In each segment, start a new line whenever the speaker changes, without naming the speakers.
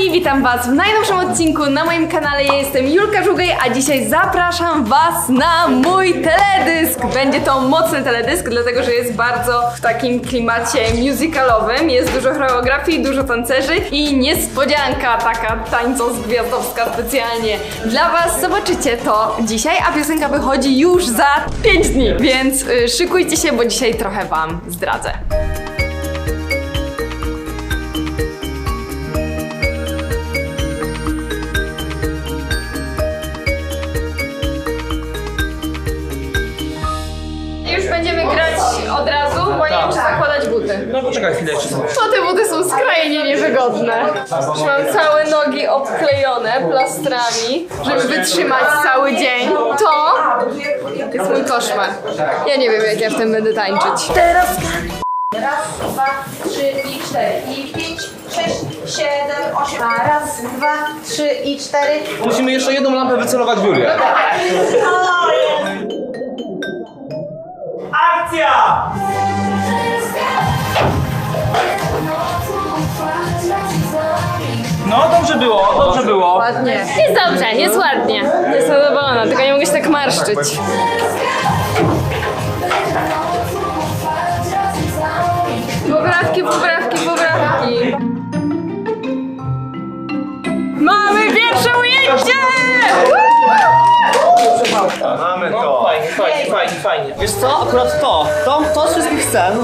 kochani, witam was w najnowszym odcinku na moim kanale. Ja jestem Julka Żugaj, a dzisiaj zapraszam was na mój teledysk. Będzie to mocny teledysk, dlatego że jest bardzo w takim klimacie musicalowym. Jest dużo choreografii, dużo tancerzy i niespodzianka taka tańcos-gwiazdowska specjalnie dla was. Zobaczycie to dzisiaj, a piosenka wychodzi już za 5 dni, więc y, szykujcie się, bo dzisiaj trochę wam zdradzę.
Poczekaj chwilę jeszcze.
Bo te buty są skrajnie niewygodne. Już mam całe nogi obklejone plastrami, żeby wytrzymać cały dzień. To jest mój koszmar. Ja nie wiem, jak ja w tym będę tańczyć.
Raz, dwa, trzy i cztery. I pięć, sześć, siedem, osiem. A raz, dwa, trzy i cztery.
Musimy jeszcze jedną lampę wycelować w Julię. Akcja! No dobrze było, dobrze było.
Ładnie. Jest dobrze, jest ładnie. Jestem zadowolona, tylko nie mogę się tak marszczyć. Poprawki, poprawki, poprawki. Mamy pierwsze ujęcie!
Mamy
No
to.
fajnie, fajnie, fajnie, fajnie.
Wiesz co? Akurat to. To, to z wszystkich scen.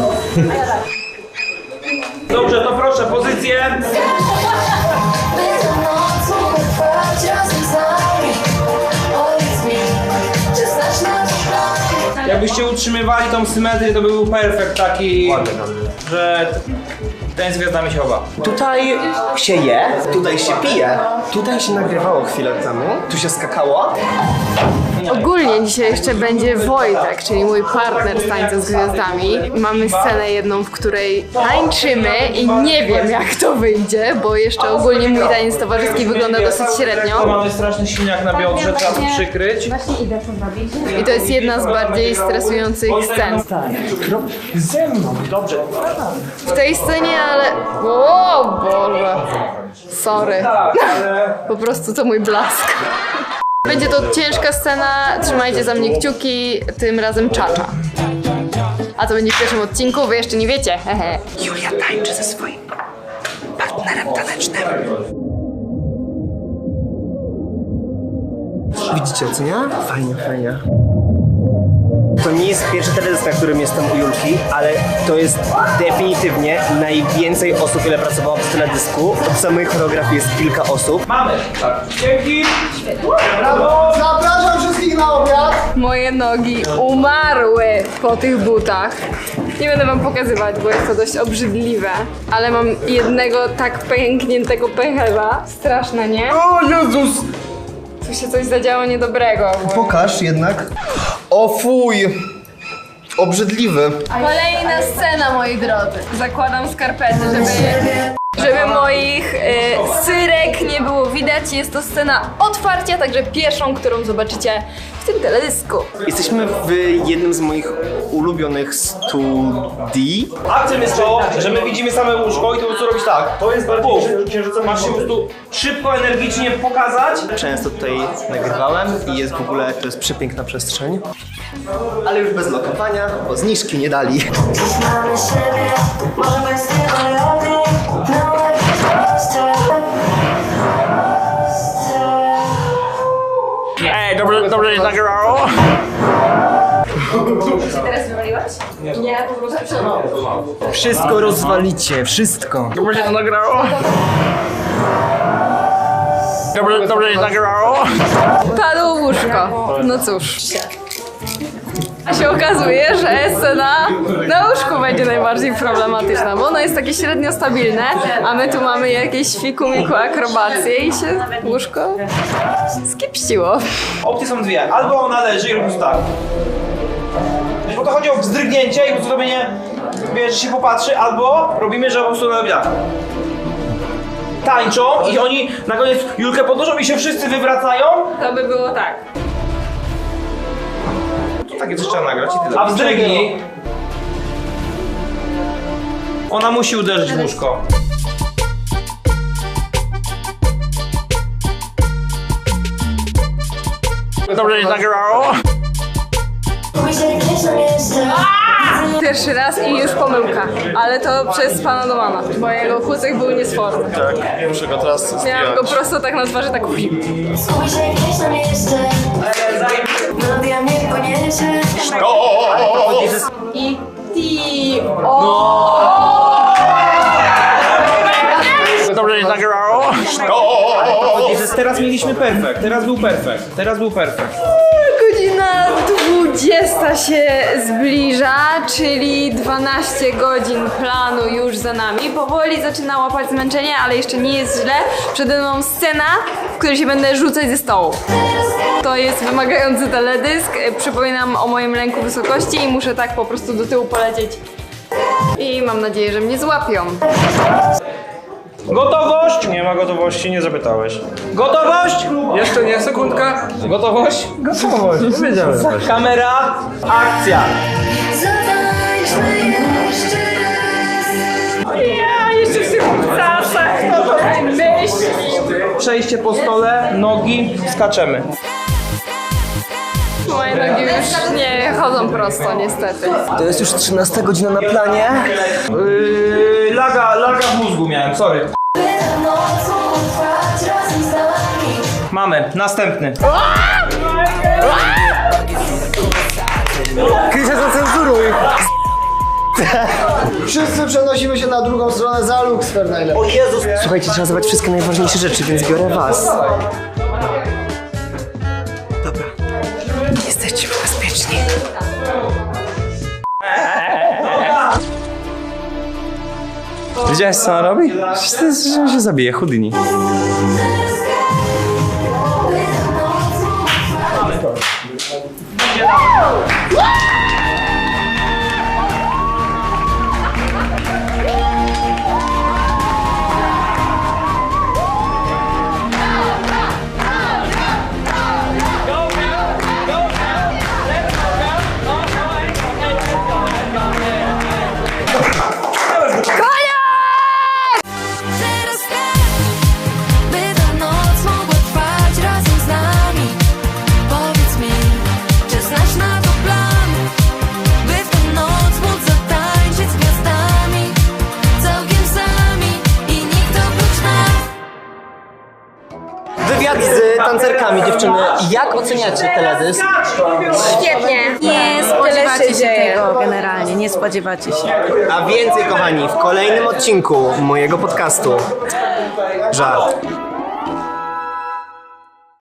Dobrze, to proszę, pozycję. Jakbyście utrzymywali tą symetrię, to by był perfekt taki, że ten z gwiazdami się chowa.
Tutaj się je, tutaj się pije, tutaj się nagrywało chwilę temu, tu się skakało.
Ogólnie dzisiaj jeszcze będzie Wojtek, czyli mój partner z Tańcem z Gwiazdami. Mamy scenę jedną, w której tańczymy i nie wiem jak to wyjdzie, bo jeszcze ogólnie mój taniec towarzyski wygląda dosyć średnio.
Mamy straszny siniak na biodrze, trzeba to przykryć.
I to jest jedna z bardziej stresujących scen.
Ze mną, dobrze.
W tej scenie, ale... O Boże! Sorry. Po prostu to mój blask. Będzie to ciężka scena, trzymajcie za mnie kciuki, tym razem czacza. A to będzie w pierwszym odcinku, wy jeszcze nie wiecie. Hehe.
Julia tańczy ze swoim partnerem tanecznym. Widzicie, co nie? Fajnie, fajnie. To nie jest pierwszy teledysk, na którym jestem u Julki, ale to jest definitywnie najwięcej osób, ile pracowało przy teledysku. Od samej choreografii jest kilka osób.
Mamy. Tak. Dzięki. Brawo.
Zapraszam wszystkich na obiad.
Moje nogi umarły po tych butach. Nie będę wam pokazywać, bo jest to dość obrzydliwe. Ale mam jednego tak pękniętego pęcherza. Straszne, nie?
O Jezus!
Tu się coś zadziało niedobrego. ogólnie.
Pokaż jednak. O fuj! Obrzydliwy.
Kolejna scena, moi drodzy. Zakładam skarpety, żeby, żeby moich y, syrek nie było widać. Jest to scena otwarcia, także pierwszą, którą zobaczycie w tym teledysku.
Jesteśmy w jednym z moich ulubionych studii.
Akcją jest to, że my widzimy same łóżko i to prostu robić tak. To jest bardziej księżycowe. Masz się po prostu szybko, energicznie pokazać.
Często tutaj nagrywałem i jest w ogóle, to jest przepiękna przestrzeń. Ale już bez lokowania, bo zniżki nie dali.
Mamy siebie, może bez tego lepiej
Ej, dobrze, dobrze się nagrało.
Wszystko rozwalicie, wszystko.
Dobrze się nagrało. Dobrze, dobrze się nagrało.
Padło łóżko. No cóż. A się okazuje, że scena na łóżku będzie najbardziej problematyczna, bo ono jest takie średnio stabilne, a my tu mamy jakieś fiku-miku akrobacje i się łóżko skipściło.
Opcje są dwie. Albo ona leży i robi tak. Bo to chodzi o wzdrygnięcie i po prostu robienie, wiesz, że się popatrzy, albo robimy, że po prostu ona robi tak. Tańczą i oni na koniec Julkę podnoszą i się wszyscy wywracają.
To by było tak.
Takie coś trzeba nagrać i tyle. A wzdrygnij! Ona musi uderzyć w łóżko. Dobrze się
nagrało?
Pierwszy raz i już pomyłka, ale to przez pana Domana, bo jego kucyk był niesforny.
Tak, wiem, że go teraz zdjąć.
Miałam go prosto tak na twarzy, tak
uchi. Lubię niekoniecznie.
i ti. O!
Dobrze się nagrywało?
Teraz mieliśmy perfekt, teraz był perfekt, teraz był perfekt.
Godzina 20 się zbliża, czyli 12 godzin planu już za nami. Powoli zaczyna łapać zmęczenie, ale jeszcze nie jest źle. Przede mną scena, w której się będę rzucać ze stołu. To jest wymagający teledysk. Przypominam o moim lęku wysokości i muszę tak po prostu do tyłu polecieć. I mam nadzieję, że mnie złapią.
Gotowość? Nie ma gotowości, nie zapytałeś. Gotowość? Jeszcze nie, sekundka. Gotowość? Gotowość. Wiedziałem. Kamera, akcja.
Zatańczmy jeszcze raz.
Ja jeszcze w tych czasach.
Przejście po stole, nogi, skaczemy.
Moje nogi już nie chodzą prosto, niestety.
To jest już 13 godzina na planie.
Yy, laga, laga w mózgu miałem, sorry. Mamy, następny.
Krysia, zacenzuruj!
Wszyscy przenosimy się na drugą stronę za Luxfer najlepiej.
Słuchajcie, trzeba zobaczyć wszystkie najważniejsze rzeczy, więc biorę was.
Widziałeś co on robi? On się zabije, Houdini.
Wywiad z tancerkami, dziewczyny. Jak oceniacie teledysk?
Świetnie. Nie
Spodziewacie się tego generalnie, nie spodziewacie się.
A więcej, kochani, w kolejnym odcinku mojego podcastu. Żart.